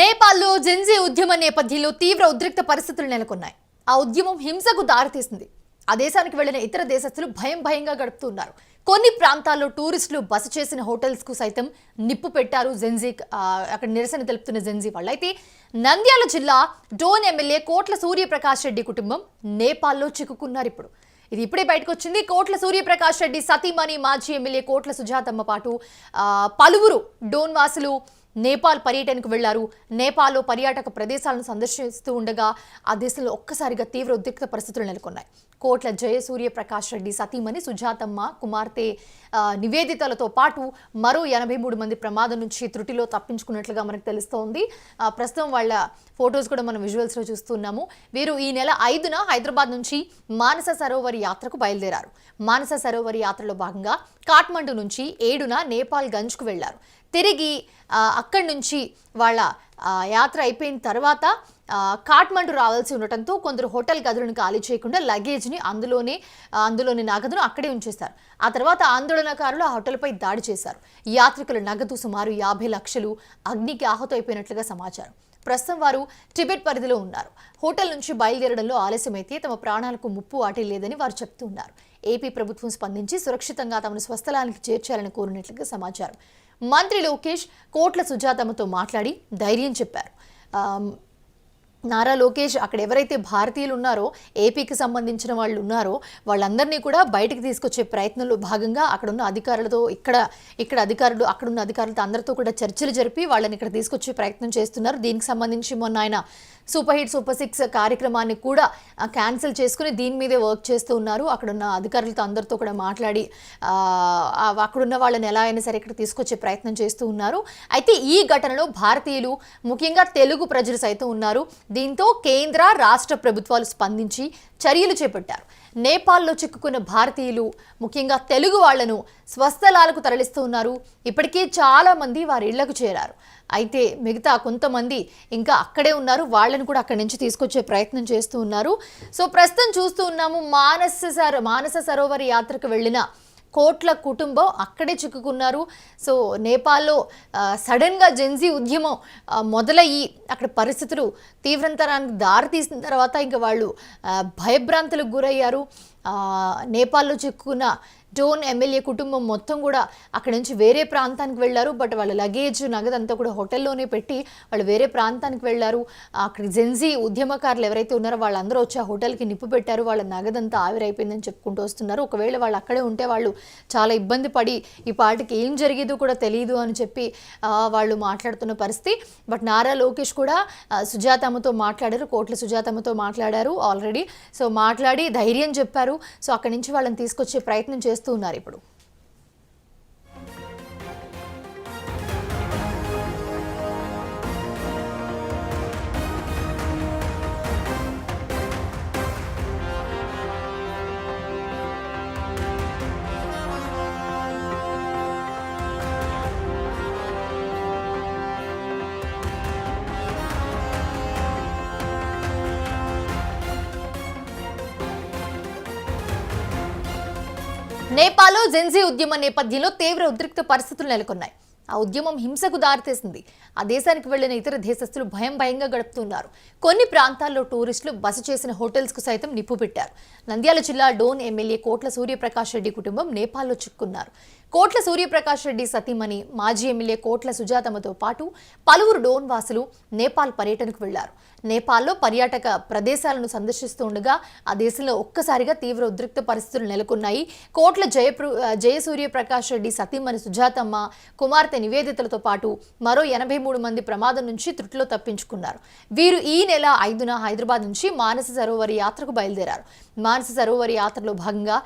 నేపాల్లో జెన్జీ ఉద్యమ నేపథ్యంలో తీవ్ర ఉద్రిక్త పరిస్థితులు నెలకొన్నాయి. ఆ ఉద్యమం హింసకు దారితీసింది. ఆ దేశానికి వెళ్ళిన ఇతర దేశస్తులు భయం భయంగా గడుపుతున్నారు. కొన్ని ప్రాంతాల్లో టూరిస్టులు బస చేసిన హోటల్స్కు సైతం నిప్పు పెట్టారు జెన్జీ అక్కడ నిరసన తెలుపుతున్న జెన్జీ వాళ్ళు. అయితే నంద్యాల జిల్లా డోన్ ఎమ్మెల్యే కోట్ల సూర్యప్రకాష్ రెడ్డి కుటుంబం నేపాల్లో చిక్కుకున్నారు ఇప్పుడు. ఇది ఇప్పుడే బయటకు వచ్చింది. కోట్ల సూర్యప్రకాష్ రెడ్డి సతీమణి మాజీ ఎమ్మెల్యే కోట్ల సుజాతమ్మ పాటు పలువురు డోన్ వాసులు నేపాల్ పర్యటనకు వెళ్ళారు. నేపాల్లో పర్యాటక ప్రదేశాలను సందర్శిస్తూ ఉండగా ఆ దేశంలో ఒక్కసారిగా తీవ్ర ఉద్రిక్త పరిస్థితులు నెలకొన్నాయి. కోట్ల జయసూర్య ప్రకాష్ రెడ్డి సతీమణి సుజాతమ్మ కుమార్తె నివేదితలతో పాటు మరో ఎనభై మూడు మంది ప్రమాదం నుంచి త్రుటిలో తప్పించుకున్నట్లుగా మనకు తెలుస్తోంది. ప్రస్తుతం వాళ్ళ ఫొటోస్ కూడా మనం విజువల్స్లో చూస్తున్నాము. వీరు ఈ నెల ఐదున హైదరాబాద్ నుంచి మానస సరోవర్ యాత్రకు బయలుదేరారు. మానస సరోవర్ యాత్రలో భాగంగా కాఠ్మండు నుంచి ఏడున నేపాల్ గంజ్కు వెళ్ళారు. తిరిగి అక్కడి నుంచి వాళ్ళ యాత్ర అయిపోయిన తర్వాత ఆ, కాఠ్మండు రావాల్సి ఉండటంతో కొందరు హోటల్ గదులను ఖాళీ చేయకుండా లగేజ్ని అందులోనే అందులోని నగదును అక్కడే ఉంచేశారు. ఆ తర్వాత ఆందోళనకారులు ఆ హోటల్పై దాడి చేశారు. యాత్రికుల నగదు సుమారు యాభై లక్షలు అగ్నికి ఆహుతైపోయినట్లుగా సమాచారం. ప్రస్తుతం వారు టిబెట్ పరిధిలో ఉన్నారు. హోటల్ నుంచి బయలుదేరడంలో ఆలస్యమైతే తమ ప్రాణాలకు ముప్పు వాటి లేదని వారు చెప్తున్నారు ఏపీ ప్రభుత్వం స్పందించి సురక్షితంగా తమను స్వస్థలానికి చేర్చాలని కోరినట్లుగా సమాచారం. మంత్రి లోకేష్ కోట్ల సుజాతమ్మతో మాట్లాడి ధైర్యం చెప్పారు. నారా లోకేష్ అక్కడ ఎవరైతే భారతీయులు ఉన్నారో ఏపీకి సంబంధించిన వాళ్ళు ఉన్నారో వాళ్ళందరినీ కూడా బయటికి తీసుకొచ్చే ప్రయత్నంలో భాగంగా అక్కడున్న అధికారులతో ఇక్కడ ఇక్కడ అధికారులు అక్కడున్న అధికారులతో అందరితో కూడా చర్చలు జరిపి వాళ్ళని ఇక్కడ తీసుకొచ్చే ప్రయత్నం చేస్తున్నారు. దీనికి సంబంధించి మొన్న ఆయన సూపర్ హిట్ సూపర్ సిక్స్ కార్యక్రమాన్ని కూడా క్యాన్సిల్ చేసుకుని దీని మీదే వర్క్ చేస్తూ ఉన్నారు. అక్కడున్న అధికారులతో అందరితో కూడా మాట్లాడి అక్కడున్న వాళ్ళని ఎలా అయినా సరే ఇక్కడ తీసుకొచ్చే ప్రయత్నం చేస్తూ ఉన్నారు. అయితే ఈ ఘటనలో భారతీయులు ముఖ్యంగా తెలుగు ప్రజలు సైతం ఉన్నారు. దీంతో కేంద్ర రాష్ట్ర ప్రభుత్వాలు స్పందించి చర్యలు చేపట్టారు. నేపాల్లో చిక్కుకున్న భారతీయులు ముఖ్యంగా తెలుగు వాళ్ళను స్వస్థలాలకు తరలిస్తూ ఉన్నారు. ఇప్పటికే చాలామంది వారి ఇళ్ళకు చేరారు. అయితే మిగతా కొంతమంది ఇంకా అక్కడే ఉన్నారు. వాళ్ళని కూడా అక్కడి నుంచి తీసుకొచ్చే ప్రయత్నం చేస్తూ ఉన్నారు. సో ప్రస్తుతం చూస్తూ ఉన్నాము మానస సర మానస సరోవర యాత్రకు వెళ్ళిన కోట్ల కుటుంబం అక్కడే చిక్కుకున్నారు. సో నేపాల్లో సడన్గా జెన్జీ ఉద్యమం మొదలయ్యి అక్కడ పరిస్థితులు తీవ్రంతరానికి దారితీసిన తర్వాత ఇంకా వాళ్ళు భయభ్రాంతులకు గురయ్యారు. నేపాల్లో చిక్కుకున్న డోన్ ఎమ్మెల్యే కుటుంబం మొత్తం కూడా అక్కడి నుంచి వేరే ప్రాంతానికి వెళ్ళారు. బట్ వాళ్ళ లగేజ్ నగదంతా కూడా హోటల్లోనే పెట్టి వాళ్ళు వేరే ప్రాంతానికి వెళ్ళారు. అక్కడ జెన్జీ ఉద్యమకారులు ఎవరైతే ఉన్నారో వాళ్ళందరూ వచ్చి ఆ హోటల్కి నిప్పు పెట్టారు. వాళ్ళ నగదంతా ఆవిరైపోయిందని చెప్పుకుంటూ వస్తున్నారు. ఒకవేళ వాళ్ళు అక్కడే ఉంటే వాళ్ళు చాలా ఇబ్బంది పడి ఈ పాటికి ఏం జరిగేదో కూడా తెలియదు అని చెప్పి వాళ్ళు మాట్లాడుతున్న పరిస్థితి. బట్ నారా లోకేష్ కూడా సుజాతమ్మతో మాట్లాడారు. కోట్ల సుజాతమ్మతో మాట్లాడారు ఆల్రెడీ. సో మాట్లాడి ధైర్యం చెప్పారు. సో అక్కడి నుంచి వాళ్ళని తీసుకొచ్చే ప్రయత్నం చేస్తారు ఉన్నారు ఇప్పుడు నేపాల్లో జెన్జీ ఉద్యమ నేపథ్యంలో తీవ్ర ఉద్రిక్త పరిస్థితులు నెలకొన్నాయి. ఆ ఉద్యమం హింసకు దారితీసింది. ఆ దేశానికి వెళ్ళిన ఇతర దేశస్తులు భయం భయంగా గడుపుతున్నారు. కొన్ని ప్రాంతాల్లో టూరిస్టులు బస చేసిన హోటల్స్కు సైతం నిప్పు పెట్టారు. నంద్యాల జిల్లా డోన్ ఎమ్మెల్యే కోట్ల సూర్యప్రకాష్ రెడ్డి కుటుంబం నేపాల్లో చిక్కున్నారు. కోట్ల సూర్యప్రకాష్ రెడ్డి సతీమణి మాజీ ఎమ్మెల్యే కోట్ల సుజాతమ్మతో పాటు పలువురు డోన్ వాసులు నేపాల్ పర్యటనకు వెళ్ళారు. నేపాల్లో పర్యాటక ప్రదేశాలను సందర్శిస్తూ ఉండగా ఆ దేశంలో ఒక్కసారిగా తీవ్ర ఉద్రిక్త పరిస్థితులు నెలకొన్నాయి. కోట్ల జయప్ర జయసూర్యప్రకాష్ రెడ్డి సతీమణి సుజాతమ్మ కుమార్తె నివేదితలతో పాటు మరో ఎనభై మూడు మంది ప్రమాదం నుంచి త్రుటిలో తప్పించుకున్నారు. వీరు ఈ నెల ఐదున హైదరాబాద్ నుంచి మానస సరోవర్ యాత్రకు బయలుదేరారు. మానస సరోవర్ యాత్రలో భాగంగా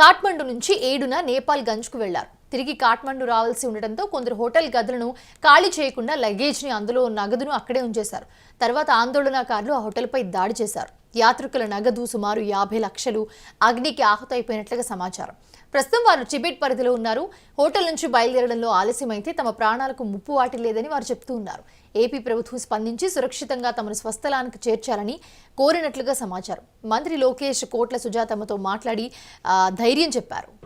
కాఠ్మండు నుంచి ఏడున నేపాల్ గంజ్కు వెళ్ళారు. తిరిగి కాఠ్మండు రావాల్సి ఉండటంతో కొందరు హోటల్ గదులను ఖాళీ చేయకుండా లగేజ్ని అందులో నగదును అక్కడే ఉంచేశారు. తర్వాత ఆందోళనకారులు ఆ హోటల్పై దాడి చేశారు. యాత్రికుల నగదు సుమారు యాభై లక్షలు అగ్నికి ఆహుతైపోయినట్లుగా సమాచారం. ప్రస్తుతం వారు చిబెట్ పరిధిలో ఉన్నారు. హోటల్ నుంచి బయలుదేరడంలో ఆలస్యమైతే తమ ప్రాణాలకు ముప్పు వాటి లేదని వారు చెప్తూ ఉన్నారు. ఏపీ ప్రభుత్వం స్పందించి సురక్షితంగా తమను స్వస్థలానికి చేర్చాలని కోరినట్లుగా సమాచారం. మంత్రి లోకేష్ కోట్ల సుజాతమ్మతో మాట్లాడి ధైర్యం చెప్పారు.